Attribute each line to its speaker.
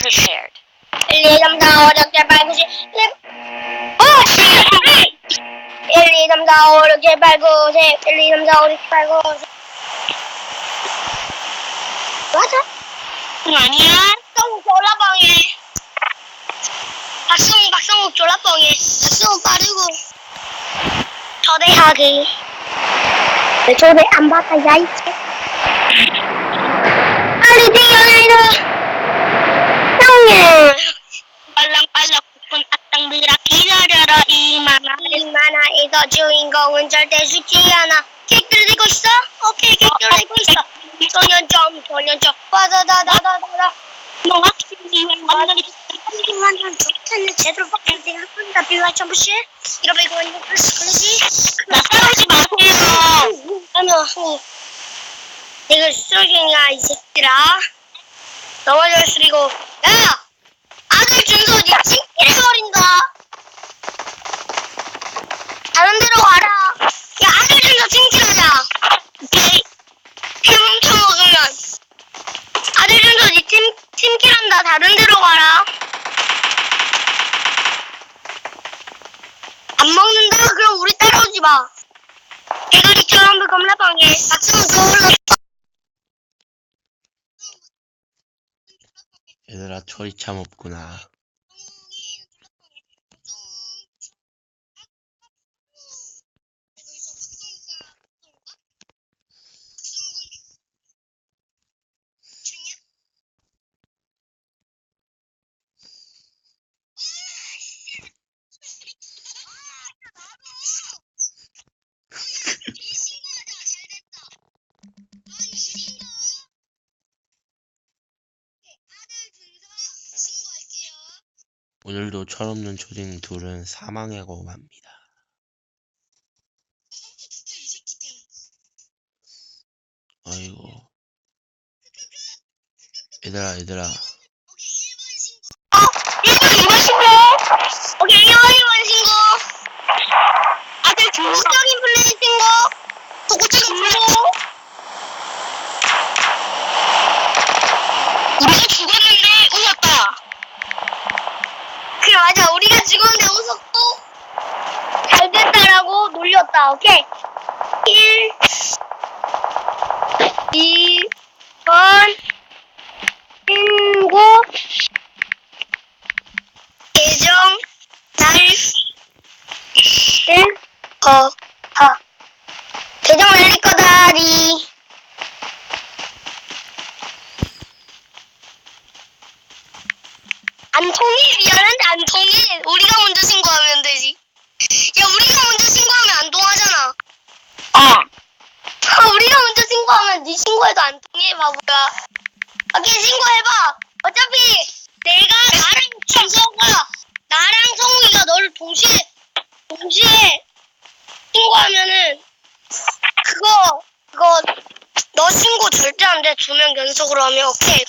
Speaker 1: prepared.
Speaker 2: Ele nam dao được chơi bài
Speaker 1: của chị. Ele nam
Speaker 2: dao được chơi bài của chị. Ele nam dao được chơi bài của chị. What? Nyanyian. Kamu coba bangi. Pasung pasung coba bangi. Pasung padu. Cho đây hà kỳ. Để cho đây ăn bát tay giấy.
Speaker 1: 빨랑빨랑 ang bira 기다려라 이만아.
Speaker 2: 만화에서 주인공은 절대 죽지 않아. 케이크 들고 있어? 오케이, 케이크 들고 있어. 소년점, 소년점. 와다다다다다다.
Speaker 1: 너 확실히 완전히
Speaker 2: 완전 좋다는 제대로 바꿀 때가 한다. 빌라 점프시. 이러면 이거 완전 클래시.
Speaker 1: 나 싸우지 마세요.
Speaker 2: 형님. 이거 수정이야, 이 새끼라. 넘어져 쓰리고. 야! 아들 준서 니 찡기해버린다. 다른 데로 가라. 야, 아들 준서 찡기하자.
Speaker 1: 오케이.
Speaker 2: 피 훔쳐먹으면. 아들 준서 니 팀, 팀킬한다. 다른 데로 가라. 안 먹는다? 그럼 우리 따라 오지 마. 대가리처럼 그 겁나방에 박수는 그걸로
Speaker 3: 얘들아 처리 참 없구나. 오늘도 철없는 초딩 둘은 사망하고 맙니다. 아이고. 얘들아 얘들아
Speaker 2: 1번 2번 신고 오케이 1번 2번 신고 아들 정식적인 플레이 신고 도구적인 신고
Speaker 1: 우리가 죽었는데 웃었다.
Speaker 2: 그래 맞아 우리가 죽었는데 웃었고 잘 놀렸다. 오케이. 1 2번 신고 예정 날 1, 거, 하. 계정 날릴 거다 리 안 통해 미안한데 안 통해 우리가 먼저 신고하면 되지 야 우리가 먼저 신고하면 안 통하잖아
Speaker 1: 어.
Speaker 2: 아, 우리가 먼저 신고하면 네 신고해도 안 통해 바보야. 오케이 신고해봐. 어차피 내가 나랑 준서가 나랑 성우이가 너를 동시에 동시에 신고하면은 그거 그거 너 신고 절대 안 돼. 두 명 연속으로 하면. 오케이